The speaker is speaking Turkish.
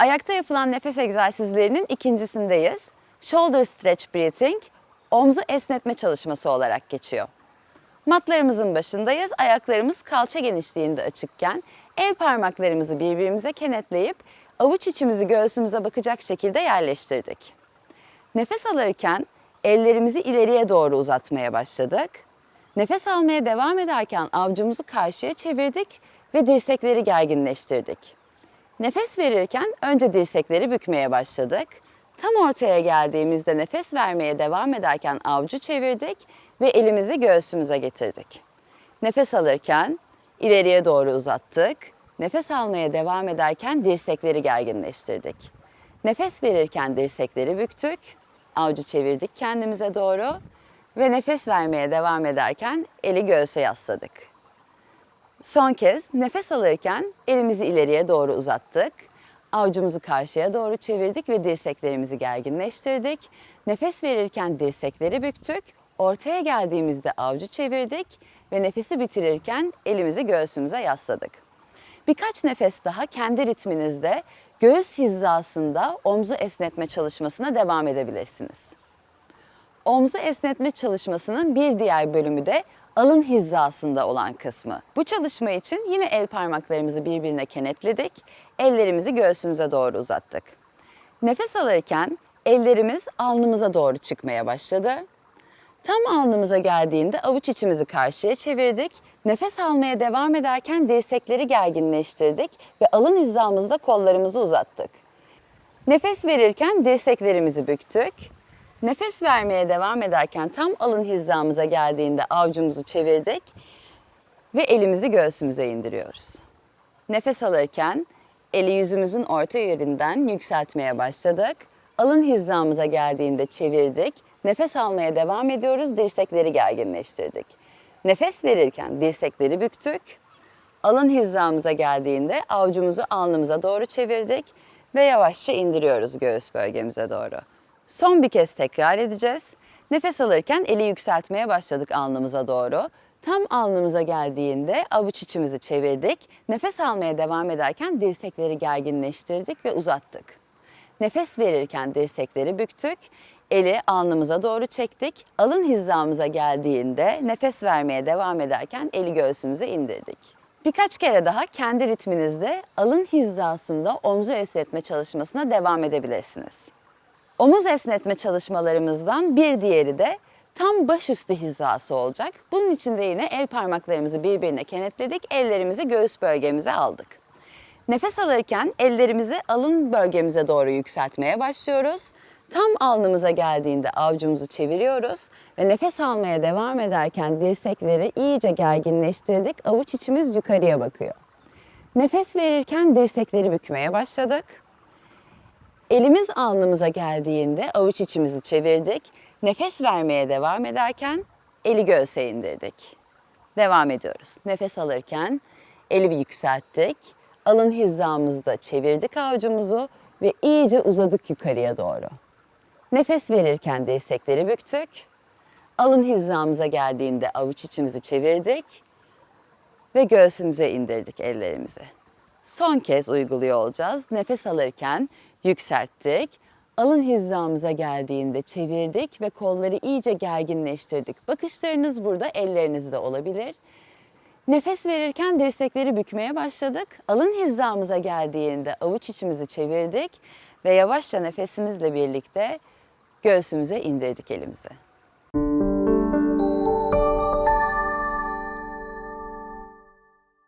Ayakta yapılan nefes egzersizlerinin ikincisindeyiz. Shoulder stretch breathing, omzu esnetme çalışması olarak geçiyor. Matlarımızın başındayız. Ayaklarımız kalça genişliğinde açıkken el parmaklarımızı birbirimize kenetleyip avuç içimizi göğsümüze bakacak şekilde yerleştirdik. Nefes alırken ellerimizi ileriye doğru uzatmaya başladık. Nefes almaya devam ederken avcumuzu karşıya çevirdik ve dirsekleri gerginleştirdik. Nefes verirken önce dirsekleri bükmeye başladık. Tam ortaya geldiğimizde nefes vermeye devam ederken avcu çevirdik ve elimizi göğsümüze getirdik. Nefes alırken ileriye doğru uzattık. Nefes almaya devam ederken dirsekleri gerginleştirdik. Nefes verirken dirsekleri büktük. Avcu çevirdik kendimize doğru ve nefes vermeye devam ederken eli göğse yasladık. Son kez nefes alırken elimizi ileriye doğru uzattık. Avucumuzu karşıya doğru çevirdik ve dirseklerimizi gerginleştirdik. Nefes verirken dirsekleri büktük. Ortaya geldiğimizde avcu çevirdik ve nefesi bitirirken elimizi göğsümüze yasladık. Birkaç nefes daha kendi ritminizde göğüs hizasında omzu esnetme çalışmasına devam edebilirsiniz. Omzu esnetme çalışmasının bir diğer bölümü de alın hizasında olan kısmı. Bu çalışma için yine el parmaklarımızı birbirine kenetledik, ellerimizi göğsümüze doğru uzattık. Nefes alırken ellerimiz alnımıza doğru çıkmaya başladı. Tam alnımıza geldiğinde avuç içimizi karşıya çevirdik. Nefes almaya devam ederken dirsekleri gerginleştirdik ve alın hizamızda kollarımızı uzattık. Nefes verirken dirseklerimizi büktük. Nefes vermeye devam ederken tam alın hizamıza geldiğinde avcumuzu çevirdik ve elimizi göğsümüze indiriyoruz. Nefes alırken eli yüzümüzün orta yerinden yükseltmeye başladık. Alın hizamıza geldiğinde çevirdik. Nefes almaya devam ediyoruz. Dirsekleri gerginleştirdik. Nefes verirken dirsekleri büktük. Alın hizamıza geldiğinde avucumuzu alnımıza doğru çevirdik ve yavaşça indiriyoruz göğüs bölgemize doğru. Son bir kez tekrar edeceğiz. Nefes alırken eli yükseltmeye başladık alnımıza doğru. Tam alnımıza geldiğinde avuç içimizi çevirdik. Nefes almaya devam ederken dirsekleri gerginleştirdik ve uzattık. Nefes verirken dirsekleri büktük. Eli alnımıza doğru çektik. Alın hizamıza geldiğinde nefes vermeye devam ederken eli göğsümüze indirdik. Birkaç kere daha kendi ritminizde alın hizasında omzu esnetme çalışmasına devam edebilirsiniz. Omuz esnetme çalışmalarımızdan bir diğeri de tam başüstü hizası olacak. Bunun için de yine el parmaklarımızı birbirine kenetledik, ellerimizi göğüs bölgemize aldık. Nefes alırken ellerimizi alın bölgemize doğru yükseltmeye başlıyoruz. Tam alnımıza geldiğinde avcumuzu çeviriyoruz ve nefes almaya devam ederken dirsekleri iyice gerginleştirdik. Avuç içimiz yukarıya bakıyor. Nefes verirken dirsekleri bükmeye başladık. Elimiz alnımıza geldiğinde avuç içimizi çevirdik. Nefes vermeye devam ederken eli göğse indirdik. Devam ediyoruz. Nefes alırken eli bir yükselttik. Alın hizamızda çevirdik avucumuzu ve iyice uzadık yukarıya doğru. Nefes verirken dirsekleri büktük. Alın hizamıza geldiğinde avuç içimizi çevirdik ve göğsümüze indirdik ellerimizi. Son kez uyguluyor olacağız. Nefes alırken yükselttik. Alın hizamıza geldiğinde çevirdik ve kolları iyice gerginleştirdik. Bakışlarınız burada ellerinizde olabilir. Nefes verirken dirsekleri bükmeye başladık. Alın hizamıza geldiğinde avuç içimizi çevirdik ve yavaşça nefesimizle birlikte göğsümüze indirdik elimizi.